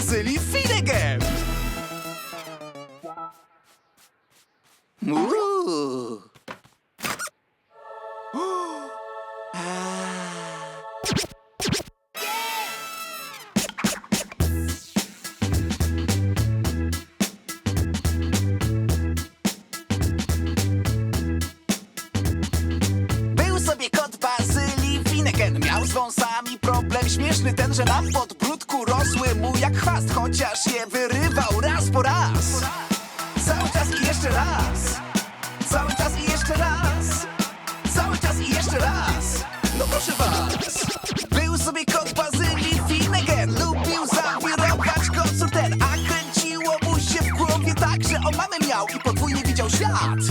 Brazylii Finnegan! Ooh. Był sobie kot Bazyli Finnegan. Lubił zawirować kocur ten A kręciło mu się w głowie tak, że o mamy miał I podwójnie widział świat.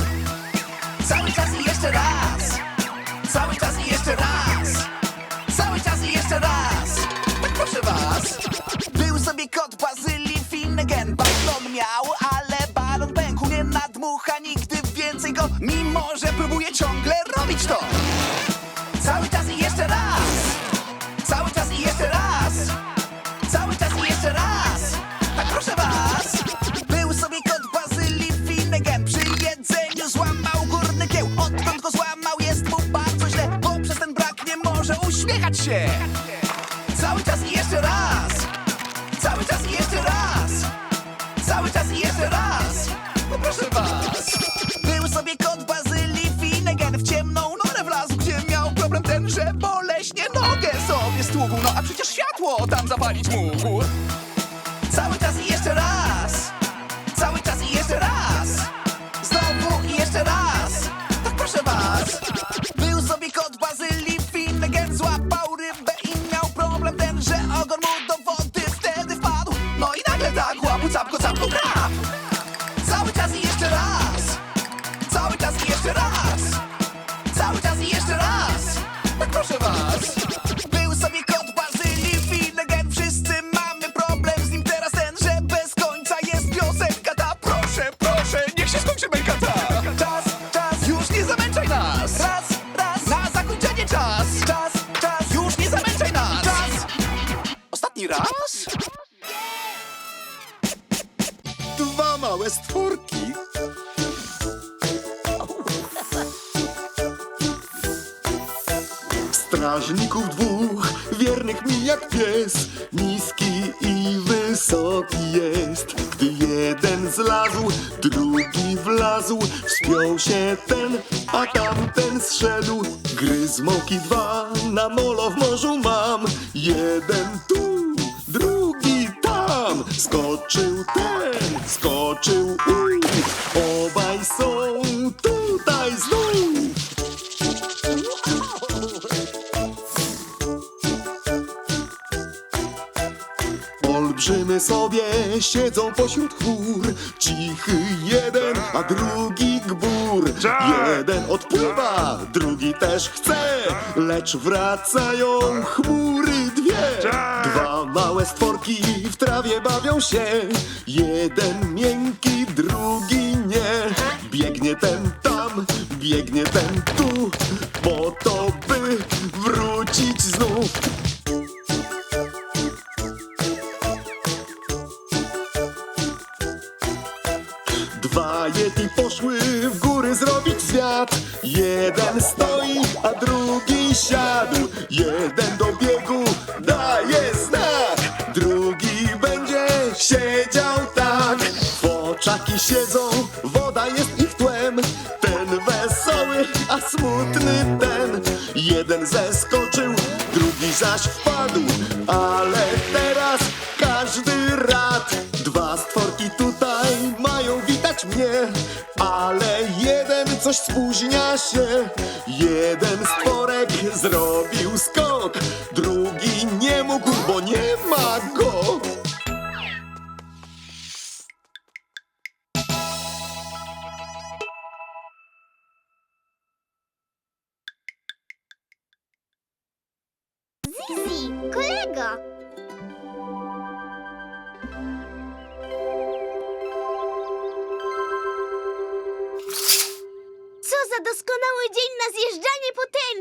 strażników dwóch, wiernych mi jak pies. Niski i wysoki jest, gdy jeden zlazł, drugi wlazł. Wspiął się ten, a tamten zszedł. Gry zmoki dwa, na molo w morzu mam. Jeden tu, drugi tam. Skoczył ten, skoczył u. Sobie siedzą pośród chmur Cichy jeden, a drugi gbur. Tak. Jeden odpływa, drugi też chce Lecz wracają chmury dwie. Tak. Dwa małe stworki w trawie bawią się Jeden miękki, drugi nie. Biegnie ten tam, biegnie ten tu Po to, by wrócić znów. Jeden stoi, a drugi siadł. Jeden do biegu daje znak. Drugi będzie siedział tak. Foczaki siedzą, woda jest ich tłem. Ten wesoły, a smutny ten. Jeden zeskoczył, drugi zaś wpadł.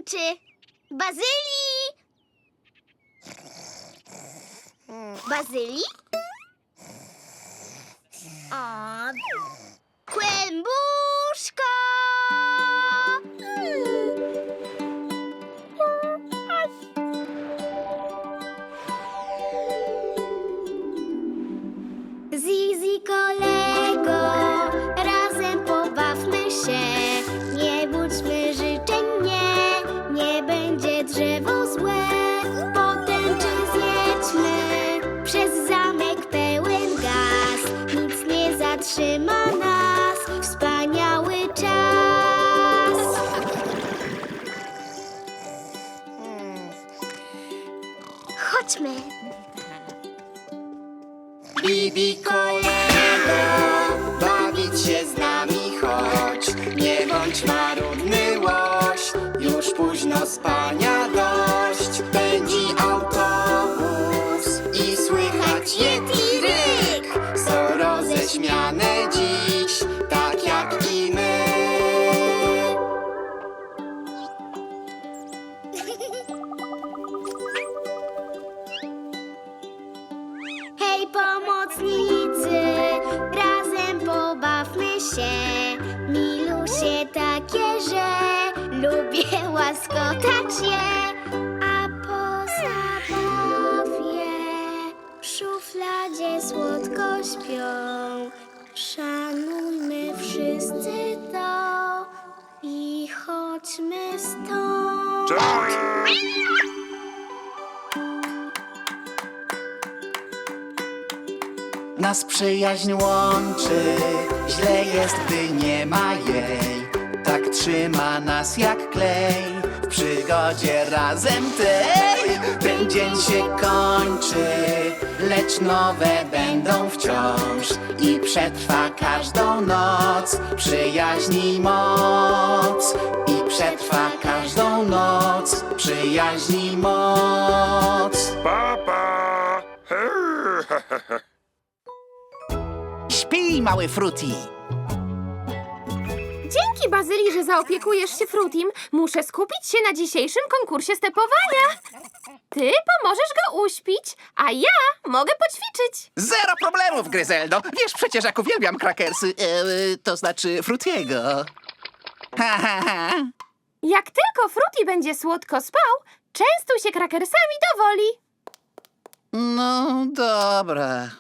brzęczy. Bazylii! Bazylii? O, kłębuszko! Nie Nas przyjaźń łączy, źle jest, gdy nie ma jej. Tak trzyma nas jak klej, w przygodzie razem tej. Ten dzień się kończy, lecz nowe będą wciąż. I przetrwa każdą noc, przyjaźni moc. I przetrwa każdą noc, przyjaźni moc. Papa! Mały Fruti. Dzięki, Bazyli, że zaopiekujesz się Frutim. Muszę skupić się na dzisiejszym konkursie stepowania. Ty pomożesz go uśpić, a ja mogę poćwiczyć. Zero problemów, Gryzeldo. Wiesz przecież, jak uwielbiam krakersy, e, to znaczy Frutiego. Ha, ha, ha. Jak tylko Fruti będzie słodko spał, częstuj się krakersami do woli. No dobra.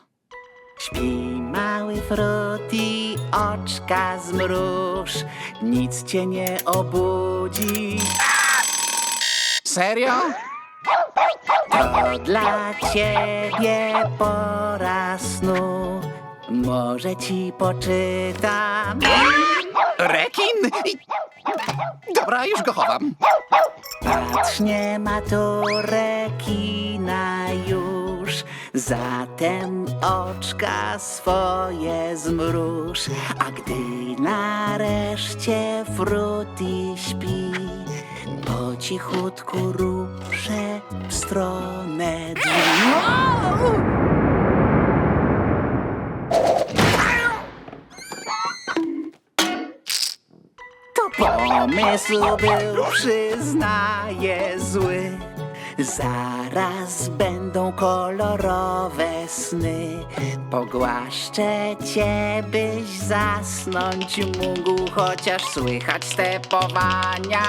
Śpi, mały Fruti, oczka zmruż, nic cię nie obudzi. Serio? To dla ciebie pora snu, może ci poczytam. Rekin? Dobra, już go chowam. Patrz, nie ma tu rekina zatem oczka swoje zmruż. A gdy nareszcie Fruti śpi, po cichutku ruszę w stronę. To pomysł był, przyznaję, zły. Zaraz będą kolorowe sny. Pogłaszczę cię, byś zasnąć mógł, chociaż słychać stepowania.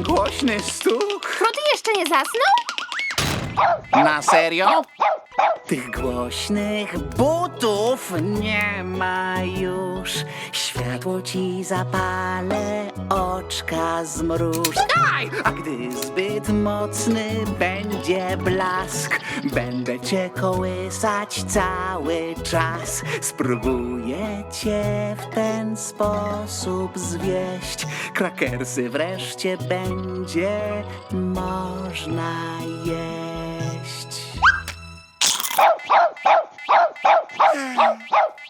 Głośny stuk. Fruti jeszcze nie zasnął? Na serio? Tych głośnych butów nie ma już. Światło ci zapalę, oczka zmruż. Daj! A gdy zbyt mocny będzie blask, będę cię kołysać cały czas. Spróbuję cię w ten sposób zwieść. Krakersy wreszcie będzie można jeść.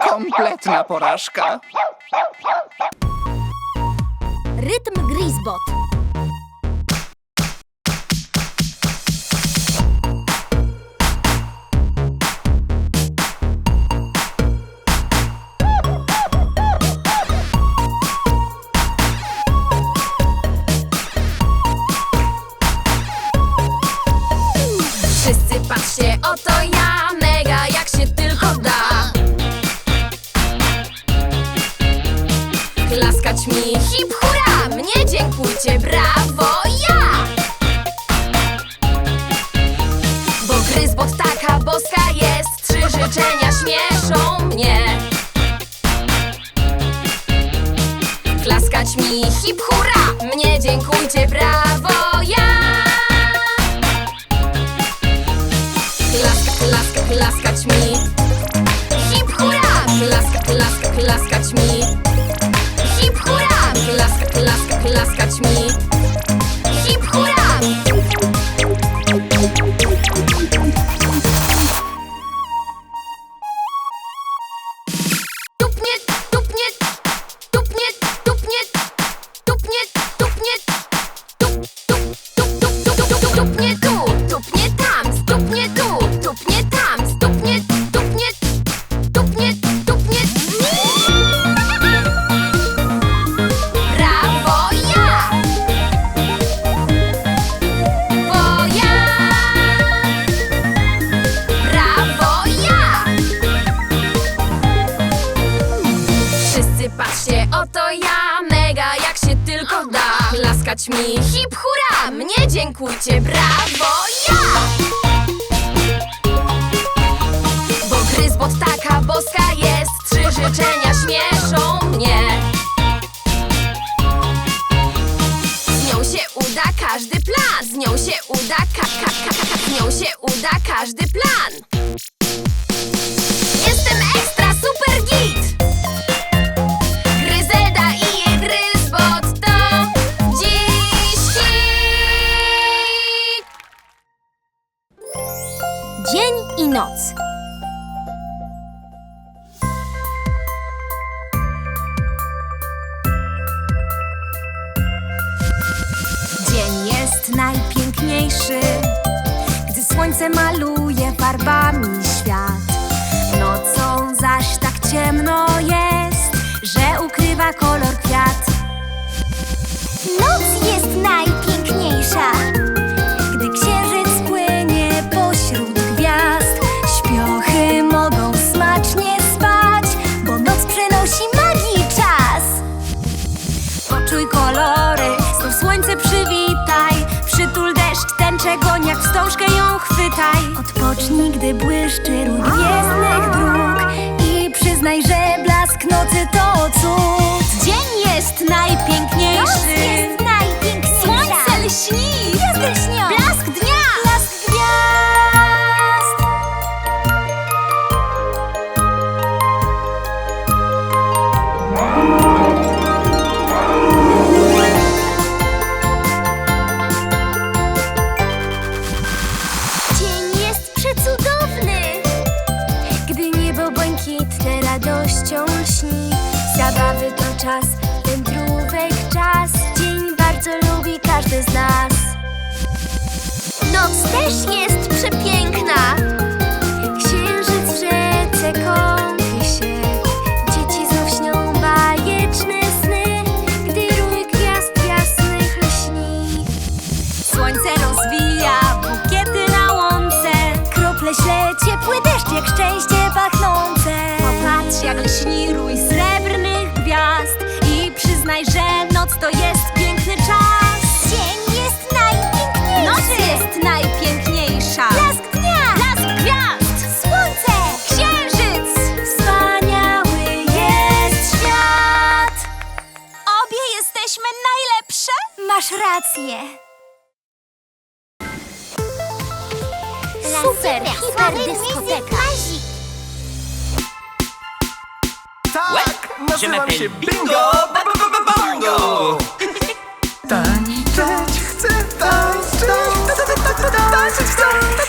Kompletna porażka. Rytm Grisbot. Klaskać mi hip hura, mnie dziękujcie, brawo ja. Bo gryzbot taka boska jest, trzy życzenia śmieszą mnie. Klaskać mi hip hura, mnie dziękujcie, brawo ja. Klaska, klaska, klaskać mi Hip hura! Klaska, klaska, klaskać mi klaska, klaskać mi piękniejszy Gdy słońce maluje farbami świat Nocą zaś tak ciemno jest Że ukrywa kolor nigdy błyszczy ród gwiezdnych dróg. I przyznaj, że blask nocy to cud. Dzień jest najpiękniejszy. Noc jest najpiękniejsza. Słońce lśni. Gwiazdy lśnią też jest przepiękny. rację. Super, hiper dyskoteka. Tak, nazywam się Bingo Bango. Tańczyć chcę, tańczyć, tańczyć chcę.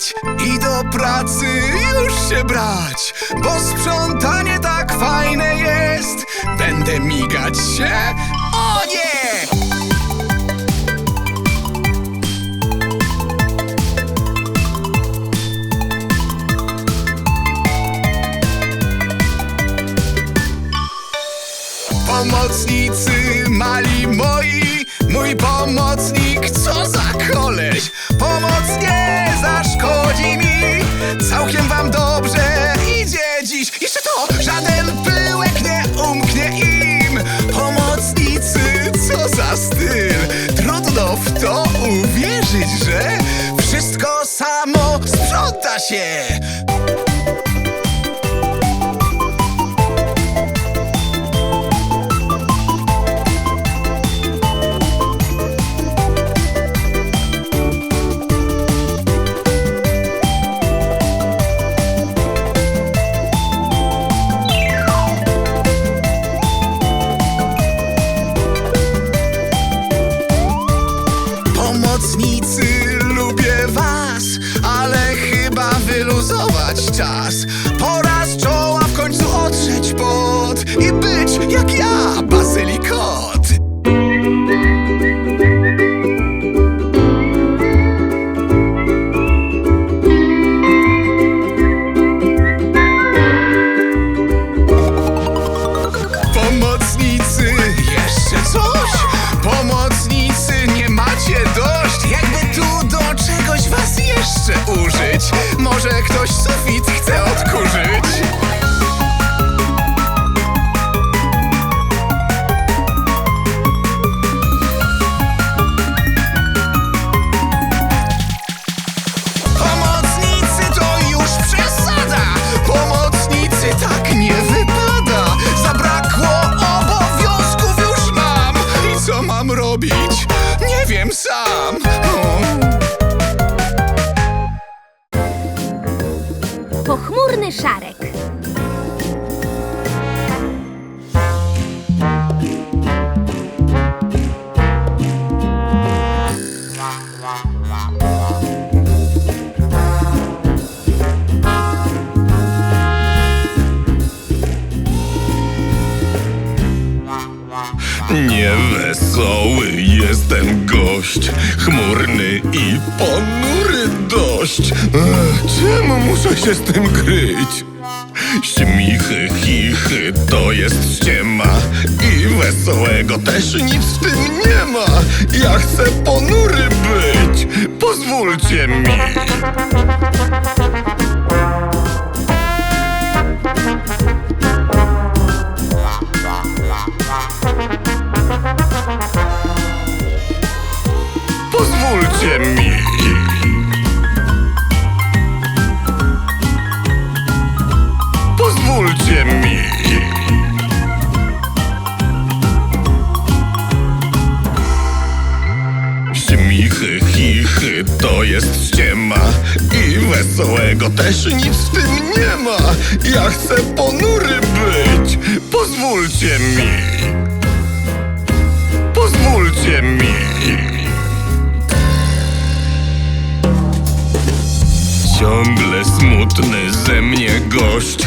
Wstać i do pracy już się brać, bo sprzątanie tak fajne jest. Będę migać się? O nie! Pomocnicy mali moi, mój pomocnik, co za koleś. Zaszkodzi mi, całkiem wam dobrze idzie dziś. Jeszcze to, żaden pyłek nie umknie im. Pomocnicy, co za styl, trudno w to uwierzyć, że wszystko samo sprząta się. Być jak ja, i ponury. Ech, czemu muszę się z tym kryć? Śmichy, chichy, to jest ściema I wesołego też nic w tym nie ma Ja chcę ponury być, pozwólcie mi Pozwólcie mi. Pozwólcie mi. Śmichy, chichy, to jest ściema. I wesołego też nic w tym nie ma. Ja chcę ponury być. Pozwólcie mi. Pozwólcie mi Ciągle smutny ze mnie gość.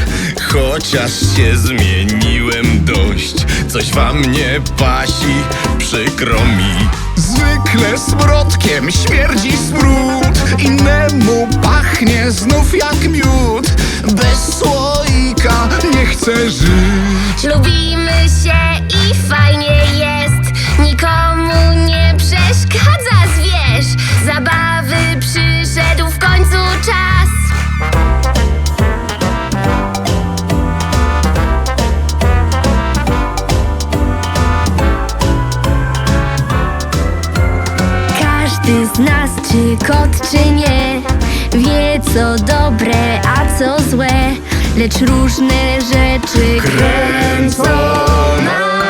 Chociaż się zmieniłem dość Coś wam nie pasi, przykro mi. Zwykle smrodkiem śmierdzi smród Innemu pachnie znów jak miód. Bez słoika nie chcę żyć. Lubimy się i fajnie jest. Nikomu nie przeszkadza kot czy nie Wie co dobre, a co złe. Lecz różne rzeczy kręcą nas.